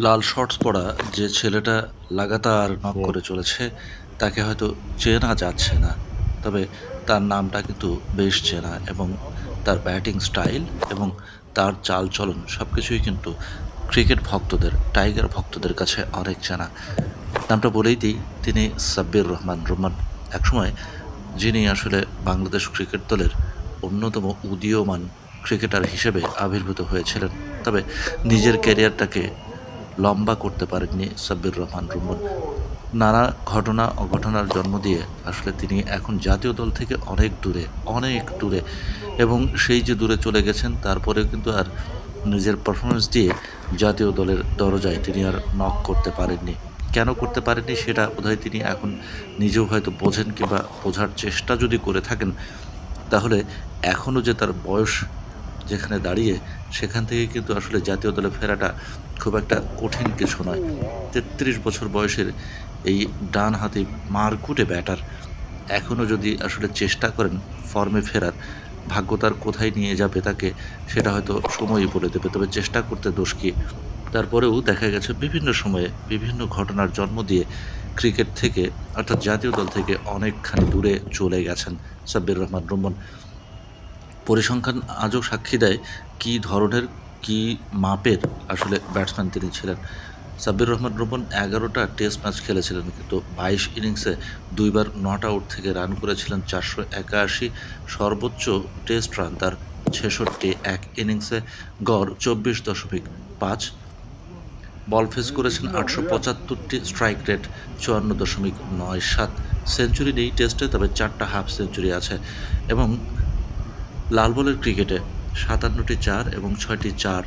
লাল shorts পরা যে ছেলেটা লাগাতার নক করে চলেছে তাকে হয়তো চেনা যাচ্ছে না। তবে তার নামটা কিন্তু বেশ চেনা এবং তার ব্যাটিং স্টাইল এবং তার চাল চলন সব কিছুই কিন্তু ক্রিকেট ভক্তদের টাইগার ভক্তদের কাছে অনেক চেনা। নামটা বলেই দিই তিনি সাব্বির রহমান রহমান একসময় যিনি আসলে বাংলাদেশ ক্রিকেট দলের অন্যতম উদীয়মান ক্রিকেটার হিসেবে আবির্ভূত হয়েছিলেন। তবে নিজের ক্যারিয়ারটাকে লম্বা করতে পারেননি সাব্বির রহমান রুমন। নানা ঘটনা অঘটনার জন্ম দিয়ে আসলে তিনি এখন জাতীয় দল থেকে অনেক দূরে অনেক দূরে। এবং সেই যে দূরে চলে গেছেন, তারপরেও কিন্তু আর নিজের পারফরমেন্স দিয়ে জাতীয় দলের দরজায় তিনি আর নক করতে পারেননি। কেন করতে পারেননি সেটা বোধহয় তিনি এখন নিজেও হয়তো বোঝেন কিংবা বোঝার চেষ্টা যদি করে থাকেন, তাহলে এখনও যে তার বয়স যেখানে দাঁড়িয়ে সেখান থেকে কিন্তু আসলে জাতীয় দলে ফেরাটা খুব একটা কঠিন কিছু নয়। তেত্রিশ বছর বয়সের এই ডান হাতি মারকুটে ব্যাটার এখনও যদি আসলে চেষ্টা করেন ফর্মে ফেরার, ভাগ্য তার কোথায় নিয়ে যাবে তাকে সেটা হয়তো সময়ই বলে দেবে, তবে চেষ্টা করতে দোষ কি? তারপরেও দেখা গেছে বিভিন্ন সময়ে বিভিন্ন ঘটনার জন্ম দিয়ে ক্রিকেট থেকে অর্থাৎ জাতীয় দল থেকে অনেকখানি দূরে চলে গেছেন সাব্বির রহমান রহমান পরিসংখ্যান আজও সাক্ষী দেয় কী ধরনের, কী মাপের আসলে ব্যাটসম্যান তিনি ছিলেন। সাব্বির রহমান রোমন এগারোটা টেস্ট ম্যাচ খেলেছিলেন, কিন্তু বাইশ ইনিংসে দুইবার নট আউট থেকে রান করেছিলেন চারশো একাশি। সর্বোচ্চ টেস্ট রান তার ছেষট্টি, এক ইনিংসে গড় চব্বিশ দশমিক পাঁচ। বল ফেস করেছেন আটশো পঁচাত্তরটি স্ট্রাইক রেট চুয়ান্ন দশমিক নয় সাত। সেঞ্চুরি নেই টেস্টে তবে চারটা হাফ সেঞ্চুরি আছে। এবং লাল বলের ক্রিকেটে সাতান্নটি চার এবং ছয়টি চার,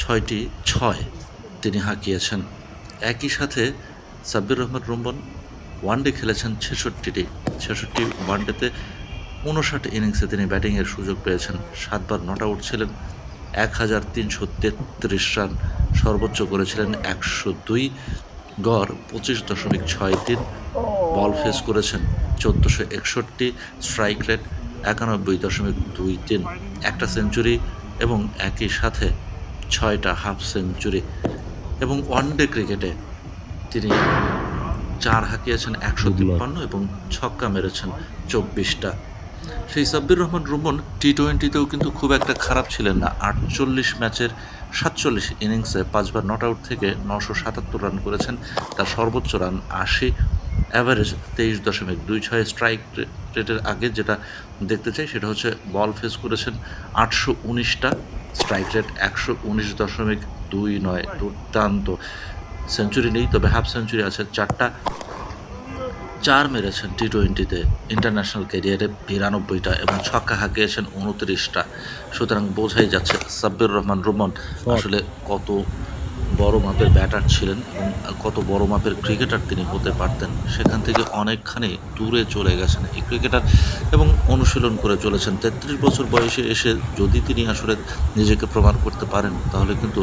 ছয়টি ছয় তিনি হাঁকিয়েছেন। একই সাথে সাব্বির রহমান রুম্বন ওয়ানডে খেলেছেন ছেষট্টিটি। ছেষট্টি ওয়ানডেতে উনষাট ইনিংসে তিনি ব্যাটিংয়ের সুযোগ পেয়েছেন। সাতবার নট আউট ছিলেন, এক হাজার তিনশো তেত্রিশ রান সর্বোচ্চ করেছিলেন একশো দুই, গড় পঁচিশ দশমিক ছয় তিন। বল ফেস করেছেন চোদ্দোশো একষট্টি স্ট্রাইক রেট একানব্বই দশমিক দুই তিন, একটা সেঞ্চুরি এবং একই সাথে ছয়টা হাফ সেঞ্চুরি। এবং ওয়ানডে ক্রিকেটে তিনি চার হাঁকিয়েছেন একশো তিপ্পান্ন এবং ছক্কা মেরেছেন চব্বিশটা। সেই সাব্বির রহমান রুমন টি টোয়েন্টিতেও কিন্তু খুব একটা খারাপ ছিলেন না। আটচল্লিশ ম্যাচের সাতচল্লিশ ইনিংসে পাঁচবার নট আউট থেকে নশো সাতাত্তর রান করেছেন। তার সর্বোচ্চ রান আশি অ্যাভারেজ তেইশ দশমিক দুই ছয় স্ট্রাইক রেটের আগে যেটা দেখতে চাই সেটা হচ্ছে বল ফেস করেছেন আটশো উনিশটা স্ট্রাইক রেট একশো উনিশ দশমিক দুই নয় দুর্দান্ত। সেঞ্চুরি নেই তবে হাফ সেঞ্চুরি আছে। চারটা চার মেরেছেন টি টোয়েন্টিতে ইন্টারন্যাশনাল ক্যারিয়ারে বিরানব্বইটা এবং ছক্কা হাঁকিয়েছেন উনত্রিশটা। সুতরাং বোঝাই যাচ্ছে সাব্বির রহমান রুমন আসলে কত বড় মাপের ব্যাটার ছিলেন এবং কত বড় মাপের ক্রিকেটার তিনি হতে পারতেন, সেখান থেকে অনেকখানি দূরে চলে গেছেন এই ক্রিকেটার এবং অনুশীলন করে চলেছেন। তেত্রিশ বছর বয়সে এসে যদি তিনি আসলে নিজেকে প্রমাণ করতে পারেন, তাহলে কিন্তু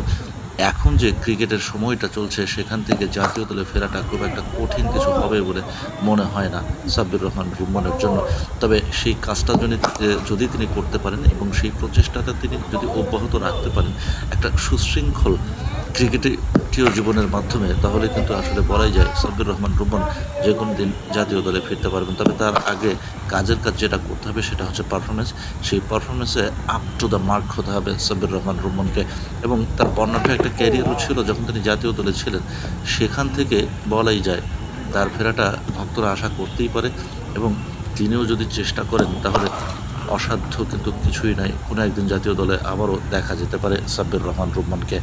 এখন যে ক্রিকেটের সময়টা চলছে, সেখান থেকে জাতীয় দলে ফেরাটা খুব একটা কঠিন কিছু হবে বলে মনে হয় না সাব্বির রহমান রুম্মনের জন্য। তবে সেই কাজটা যদি যদি তিনি করতে পারেন এবং সেই প্রচেষ্টাটা তিনি যদি অব্যাহত রাখতে পারেন, একটা সুশৃঙ্খল ক্রিকেটীয় জীবনের মাধ্যমে, তাহলে কিন্তু আসলে বলাই যায় সাব্বির রহমান রুম্মন যে কোনো দিন জাতীয় দলে ফিরতে পারবেন। তবে তার আগে কাজের কাজ যেটা করতে হবে সেটা হচ্ছে পারফরমেন্স সেই পারফরমেন্সে আপ টু দ্য মার্ক হতে হবে সাব্বির রহমান রুম্মনকে এবং তার বর্ণাঢ্য একটা ক্যারিয়ারও ছিল যখন তিনি জাতীয় দলে ছিলেন। সেখান থেকে বলাই যায় তার ফেরাটা ভক্তরা আশা করতেই পারে এবং তিনিও যদি চেষ্টা করেন, তাহলে অসাধ্য কিন্তু কিছুই নাই। কোনো একদিন জাতীয় দলে আবারও দেখা যেতে পারে সাব্বির রহমান রুম্মনকে